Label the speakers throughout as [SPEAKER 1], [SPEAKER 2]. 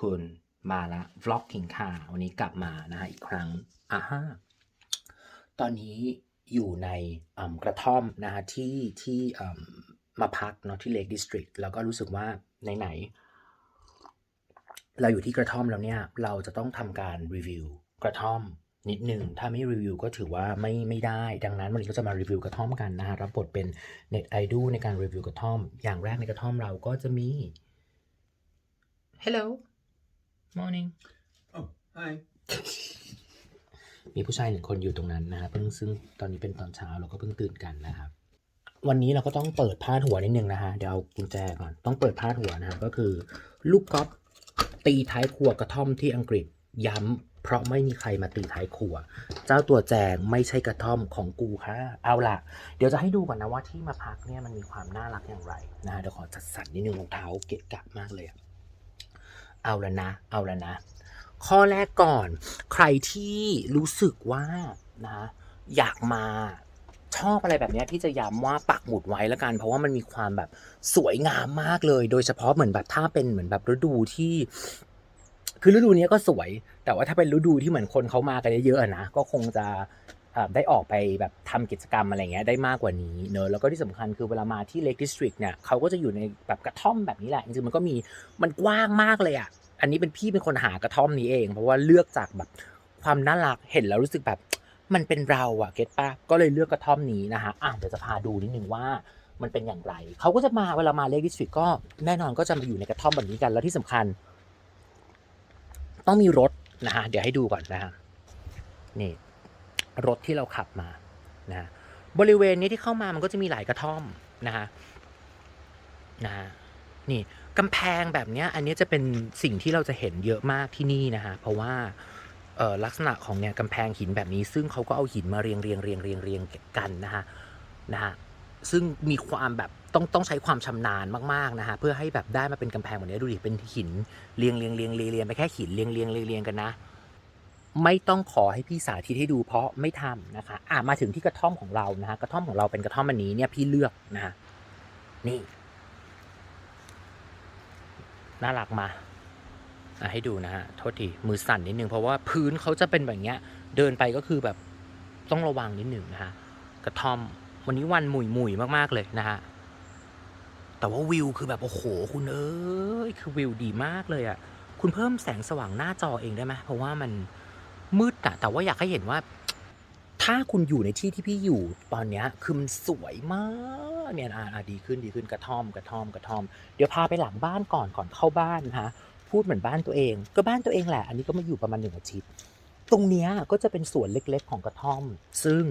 [SPEAKER 1] คุณมาละวล็อกกินข่าววันนี้กลับมานะฮะอีกครั้งอ่าฮะตอนนี้อยู่ในกระท่อมนะฮะที่ที่มาพักเนาะที่เล e ดิสตริกแล้วก็รู้สึกว่าไหนๆเราอยู่ที่กระท่อมแล้วเนี่ยเราจะต้องทำการรีวิวกระท่อมนิดหนึ่งถ้าไม่รีวิวก็ถือว่าไม่ไม่ได้ ดังนั้นวันนี้ก็จะมารีวิวกระท่อมกันนะฮะรับบทเป็นเน็ตไอดอลในการรีวิวกระท่อม อย่างแรกในกระท่อมเราก็จะมี Hello morning
[SPEAKER 2] Oh, hi.
[SPEAKER 1] มีผู้ชายหนึ่งคนอยู่ตรงนั้นนะฮะเพิ่งซึ่งตอนนี้เป็นตอนเช้าเราก็เพิ่งตื่นกันนะครับ วันนี้เราก็ต้องเปิดพาดหัวนิดนึงนะฮะเดี๋ยวเอากุญแจก่อนต้องเปิดพาดหัวนะฮะก็คือ ลูกกอล์ฟตีท้ายครัวกระท่อมที่อังกฤษย้ำเพราะไม่มีใครมาตีท้ายครัว เจ้าตัวแจงไม่ใช่กระท่อมของกูค่ะเอาล่ะเดี๋ยวจะให้ดูก่อนนะว่าที่มาพักเนี่ยมันมีความน่ารักอย่างไรนะฮะเดี๋ยวขอจัดสรรนิดนึงรองเท้าเกะกะมากเลยอะ เอาละนะ เอาละนะ ข้อแรกก่อน ใครที่รู้สึกว่านะอยากมาชอบอะไรแบบเนี้ยที่จะย้ำว่าปักหมุดไว้แล้วกัน เพราะว่ามันมีความแบบสวยงามมากเลย โดยเฉพาะเหมือนแบบถ้าเป็นเหมือนแบบฤดูที่ คือฤดูนี้ก็สวย แต่ว่าถ้าเป็นฤดูที่เหมือนคนเขามากันเยอะๆนะก็คงจะ ได้ออกไปแบบทำกิจกรรมอะไรเงี้ยได้มากกว่านี้เนอะแล้วก็ที่สำคัญคือเวลามาที่ Lake District เนี่ยเขาก็จะอยู่ในแบบกระท่อมแบบนี้แหละจริงๆมันก็มีมันกว้างมากเลยอะอันนี้เป็นพี่เป็นคนหากระท่อมนี้เอง เพราะว่าเลือกจากแบบความน่ารักเห็นแล้วรู้สึกแบบมันเป็นเราอะเก็ตปะก็เลยเลือกกระท่อมนี้นะคะอะเดี๋ยวจะพาดูนิดนึงว่ามันเป็นอย่างไร เขาก็จะมาเวลามาเลกดิสทริกก็แน่นอนก็จะมาอยู่ในกระท่อมแบบนี้กัน แล้วที่สำคัญ ต้องมีรถนะฮะเดี๋ยวให้ดูก่อนนะฮะนี่ รถที่เราขับมานะบริเวณนี้ที่เข้ามามันก็จะมีหลายกระท่อมนะฮะนะฮะนี่กำแพงแบบนี้อันนี้จะเป็นสิ่งที่เราจะเห็นเยอะมากที่นี่นะฮะเพราะว่าลักษณะของเนี่ยกำแพงหินแบบนี้ ซึ่งเขาก็เอาหินมาเรียงเรียงเรียงเรียงเรียงกันนะฮะนะฮะซึ่งมีความแบบต้องต้องใช้ความชำนาญมากๆนะฮะเพื่อให้แบบได้มาเป็นกำแพงแบบนี้ดูดิเป็นหินเรียงเรียงเรียงเรียงเรียงไปแค่หินเรียงเรียงเรียงเรียงกันนะ ไม่ต้องขอให้พี่สาธิตให้ดูเพราะไม่ทำนะคะอะมาถึงที่กระท่อมของเรานะฮะกระท่อมของเราเป็นกระท่อมอันนี้เนี่ยพี่เลือกนะฮะนี่น่ารักมาอะให้ดูนะฮะโทษทีมือสั่นนิดนึงเพราะว่าพื้นเขาจะเป็นแบบเนี้ย เดินไปก็คือแบบต้องระวังนิดหนึ่งนะฮะกระท่อมวันนี้วันหมุยหมุยมากๆเลยนะฮะแต่ว่าวิวคือแบบโอ้โหคุณเอ้ยคือวิวดีมากเลยอะ่ะคุณเพิ่มแสงสว่างหน้าจอเองได้ไหมเพราะว่ามัน มืดอะแต่ว่าอยากให้เห็นว่า ถ้าคุณอยู่ในที่ที่พี่อยู่ตอนเนี้ยคือมันสวยมากเนี่ยอะอะดีขึ้นดีขึ้นกระท่อมกระท่อมกระท่อม เดี๋ยวพาไปหลังบ้านก่อนก่อนเข้าบ้านนะฮะพูดเหมือนบ้านตัวเอง ก็บ้านตัวเองแหละ อันนี้ก็มาอยู่ประมาณหนึ่งอาทิตย์ตรงเนี้ยก็จะเป็นสวนเล็กๆ ของกระท่อม ซึ่ง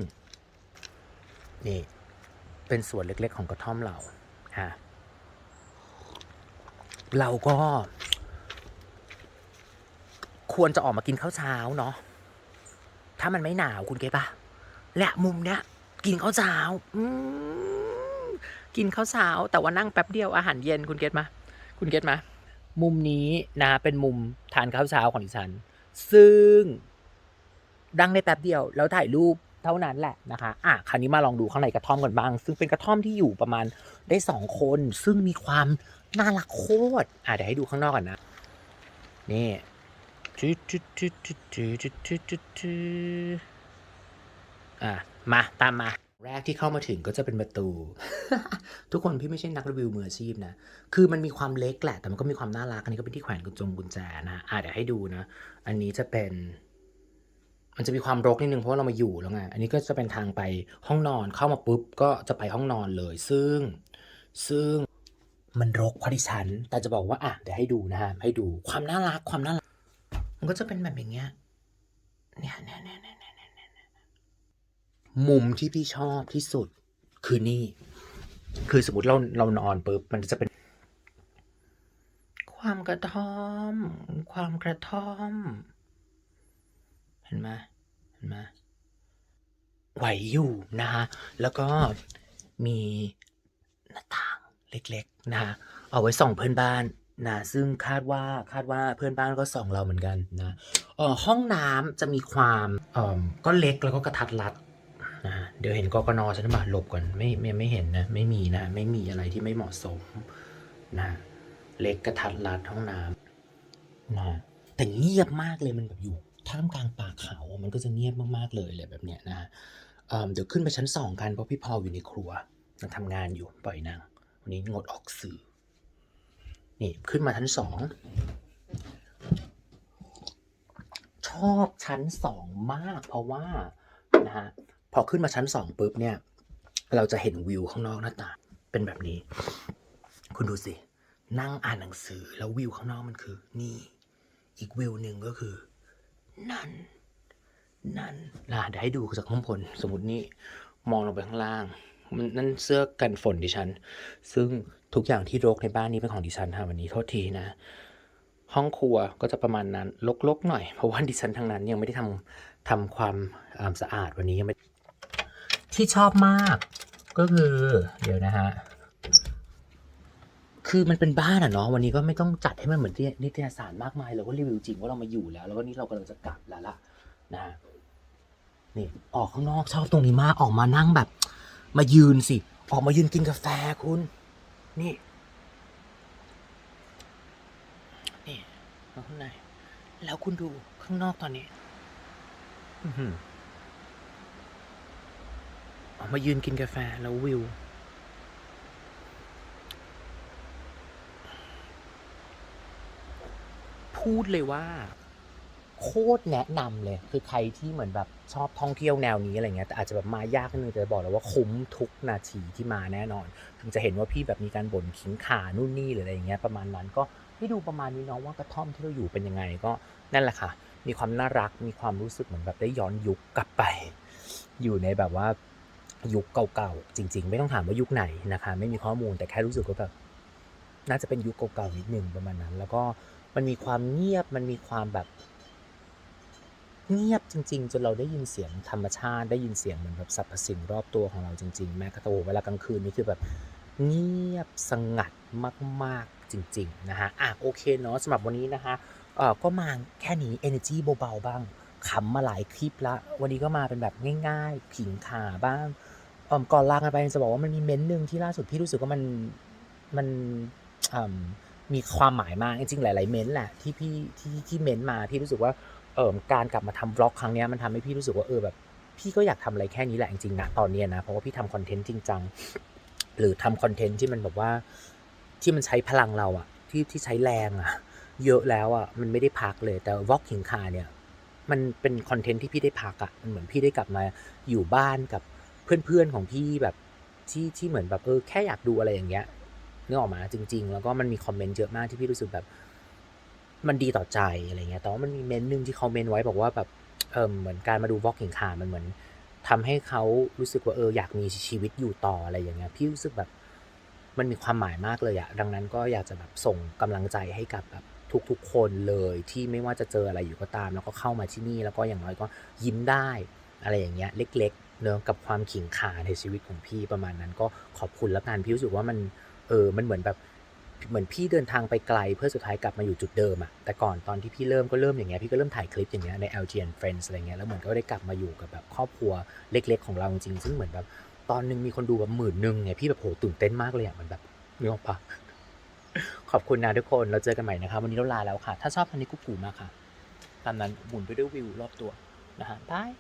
[SPEAKER 1] นี่เป็นสวนเล็กๆ ของกระท่อมเราฮะเราก็ ควรจะออกมากินข้าวเช้าเนาะ ถ้ามันไม่หนาวคุณเก็ตปะและมุมเนี้ยกินข้าวเช้าอืกินข้าวเช้า แต่ว่านั่งแป๊บเดียวอาหารเย็นคุณเก็ตมาคุณเก็ตมามุมนี้นะเป็นมุมทานข้าวเช้าของดิฉัน ซึ่งดังได้แป๊บเดียว แล้วถ่ายรูปเท่านั้นแหละนะคะ อะคราวนี้มาลองดูข้างในกระท่อมกันบ้าง ซึ่งเป็นกระท่อมที่อยู่ประมาณได้สองคน ซึ่งมีความน่ารักโคตรอะเดี๋ยวให้ดูข้างนอกก่อนนะ นี่ จุดจุดจุดจุดจุดจุดจุดจุดอะมาตามมาแรกที่เข้ามาถึงก็จะเป็นประตู ทุกคนพี่ไม่ใช่นักรีวิวมืออาชีพนะ คือมันมีความเล็กแหละ แต่มันก็มีความน่ารัก อันนี้ก็เป็นที่แขวนกุญจงกุญแจนะอะเดี๋ยวให้ดูนะ อันนี้จะเป็น มันจะมีความรกนิดนึงเพราะว่าเรามาอยู่แล้วไง อันนี้ก็จะเป็นทางไปห้องนอน เข้ามาปุ๊บก็จะไปห้องนอนเลย ซึ่ง ซึ่งมันรกพราะดิฉัน แต่จะบอกว่าอะเดี๋ยวให้ดูนะฮะ ให้ดูความน่ารัก ความน่ารัก มันก็จะเป็นแบบอย่างเงี้ยเนี่ยเนี่ยเนี่ยเนี่ยเนี่ยเนี่ยเนี่ยมุมที่พี่ชอบที่สุดคือนี่ คือสมมติเราเรานอนปุ๊บมันจะเป็น ความกระท่อม ความกระท่อม เห็นไหมเห็นไหมไหวอยู่นะฮะแล้วก็มีหน้าต่างเล็ก ๆ นะฮะเอาไว้ส่องเพื่อนบ้าน นะซึ่งคาดว่าคาดว่าเพื่อนบ้านก็ส่องเราเหมือนกันนะออห้องน้ำจะมีความออก็เล็กแล้วก็กระทัดรัดนะฮะเดี๋ยวเห็นกกนฉันมาหลบก่อนไม่ไม่ไม่เห็นนะไม่มีนะไม่มีอะไรที่ไม่เหมาะสมนะเล็กกระทัดรัดห้องน้ำนะแต่เงียบมากเลยมันแบบอยู่ท่ามกลางป่าเขา มันก็จะเงียบมากๆเลยเลยแบบเนี้ยนะเอิ่มเดี๋ยวขึ้นไปชั้นสองกันเพราะพี่พออยู่ในครัวนางทำงานอยู่ปล่อยนางวันนี้งดออกสื่อ นี่ขึ้นมาชั้นสอง ชอบชั้นสองมาก เพราะว่านะฮะพอขึ้นมาชั้นสองปุ๊บเนี่ย เราจะเห็นวิวข้างนอกหน้าต่างเป็นแบบนี้ คุณดูสิ นั่งอ่านหนังสือแล้ววิวข้างนอกมันคือ นี่ อีกวิวหนึ่งก็คือ นั่น นั่นล่ะเดี๋ยวให้ดูจากข้างบนสมมตินี่มองลงไปข้างล่าง นั่นเสื้อกันฝนดิฉัน ซึ่งทุกอย่างที่รกในบ้านนี้เป็นของดิฉันค่ะวันนี้โทษทีนะ ห้องครัวก็จะประมาณนั้นลกๆหน่อย เพราะว่าดิฉันทั้งนั้นยังไม่ได้ทำทำความาสะอาดวันนี้ยังไม่ ที่ชอบมากก็คือเดี๋ยวนะฮะคือมันเป็นบ้านอะเนาะวันนี้ก็ไม่ต้องจัดให้มันเหมือนที่นิตยสารมากมายเราก็รีวิวจริงว่าเรามาอยู่แล้ว แล้วก็นี่เรากำลังจะกลับแล้วล่ะนะนี่ออกข้างนอกชอบตรงนี้มากออกมานั่งแบบ มายืนสิ ออกมายืนกินกาแฟคุณ นี่ นี่มาข้างในแล้วคุณดูข้างนอกตอนนี้อื้อหือออกมายืนกินกาแฟแล้ววิว พูดเลยว่า โคตรแนะนำเลย คือใครที่เหมือนแบบชอบท่องเที่ยวแนวนี้อะไรเงี้ยแต่อาจจะแบบมายากนิดนึงแต่จะบอกเลยว่าคุ้มทุกนาทีที่มาแน่นอน ถึงจะเห็นว่าพี่แบบมีการบ่นขิงขานู่นนี่หรืออะไรเงี้ยประมาณนั้นก็ให้ดูประมาณนี้เนาะว่ากระท่อมที่เราอยู่เป็นยังไงก็นั่นแหละค่ะ มีความน่ารักมีความรู้สึกเหมือนแบบได้ย้อนยุคกลับไป อยู่ในแบบว่ายุคเก่าๆจริง ๆ ไม่ต้องถามว่ายุคไหนนะคะ ไม่มีข้อมูลแต่แค่รู้สึกว่าแบบน่าจะเป็นยุคเก่าๆนิดนึงประมาณนั้น แล้วก็มันมีความเงียบมันมีความแบบ เงียบจริง ๆ จนเราได้ยินเสียงธรรมชาติได้ยินเสียงเหมือนแบบสรรพสิ่งรอบตัวของเราจริง ๆ แม้กระทั่งเวลากลางคืนนี่คือแบบเงียบสงัดมาก ๆ จริง ๆ นะฮะอะโอเคเนาะสำหรับวันนี้นะคะเออก็มาแค่นี้ energy เบาๆบ้างขำมาหลายคลิปละ วันนี้ก็มาเป็นแบบง่ายๆผิงขาบ้างอ่อก่อนลากันไปจะบอกว่ามันมีเม้นต์หนึ่งที่ล่าสุดพี่รู้สึกว่ามันมันมีความหมายมากจริงๆหลาย ๆ เม้นต์แหละที่พี่ที่ที่เม้นต์มาพี่รู้สึกว่า เออการกลับมาทำบล็อกครั้งนี้มันทำให้พี่รู้สึกว่าเออแบบพี่ก็อยากทำอะไรแค่นี้แหละจริงๆนะตอนนี้นะเพราะว่าพี่ทำคอนเทนต์จริงจังหรือทำคอนเทนต์ที่มันแบบว่าที่มันใช้พลังเราอะที่ที่ใช้แรงอะเยอะแล้วอะมันไม่ได้พักเลยแต่วอล์กขิงคาเนี่ยมันเป็นคอนเทนต์ที่พี่ได้พักอะมันเหมือนพี่ได้กลับมาอยู่บ้านกับเพื่อนๆของพี่แบบที่ที่เหมือนแบบเออแค่อยากดูอะไรอย่างเงี้ยนึกออกมาจริง ๆ แล้วก็มันมีคอมเมนต์เยอะมากที่พี่รู้สึกแบบ มันดีต่อใจอะไรเงี้ย แต่ว่ามันมีเมนต์หนึ่งที่เขาเมนไว้บอกว่าแบบเออเหมือนการมาดูวอล์กขิงขามันเหมือนทำให้เขารู้สึกว่าเอออยากมีชีวิตอยู่ต่ออะไรอย่างเงี้ย พี่รู้สึกแบบมันมีความหมายมากเลยอะดังนั้นก็อยากจะแบบส่งกำลังใจให้กับแบบทุกๆคนเลยที่ไม่ว่าจะเจออะไรอยู่ก็ตาม แล้วก็เข้ามาที่นี่แล้วก็อย่างน้อยก็ยิ้มได้อะไรอย่างเงี้ย เล็กๆเนอะกับความขิงขาในชีวิตของพี่ประมาณนั้นก็ขอบคุณแล้วกันพี่รู้สึกว่ามันเออมันเหมือนแบบ เหมือนพี่เดินทางไปไกลเพื่อสุดท้ายกลับมาอยู่จุดเดิมอะแต่ก่อนตอนที่พี่เริ่มก็เริ่มอย่างเงี้ยพี่ก็เริ่มถ่ายคลิปอย่างเงี้ยใน LGN Friends อะไรเงี้ยแล้วเหมือนก็ได้กลับมาอยู่กับแบบครอบครัวเล็ก ๆ ของเราจริงๆซึ่งเหมือนแบบตอนนึงมีคนดูแบบหมื่นหนึ่งเนี่ยพี่แบบโหตื่นเต้นมากเลยอะมันแบบนึกออกปะขอบคุณนะทุกคนเราเจอกันใหม่นะครับวันนี้เราลาแล้วค่ะ ถ้าชอบทันนี้กุ๊กกูมากค่ะตามนั้นหมุนไปด้วยวิวรอบตัวนะฮะบาย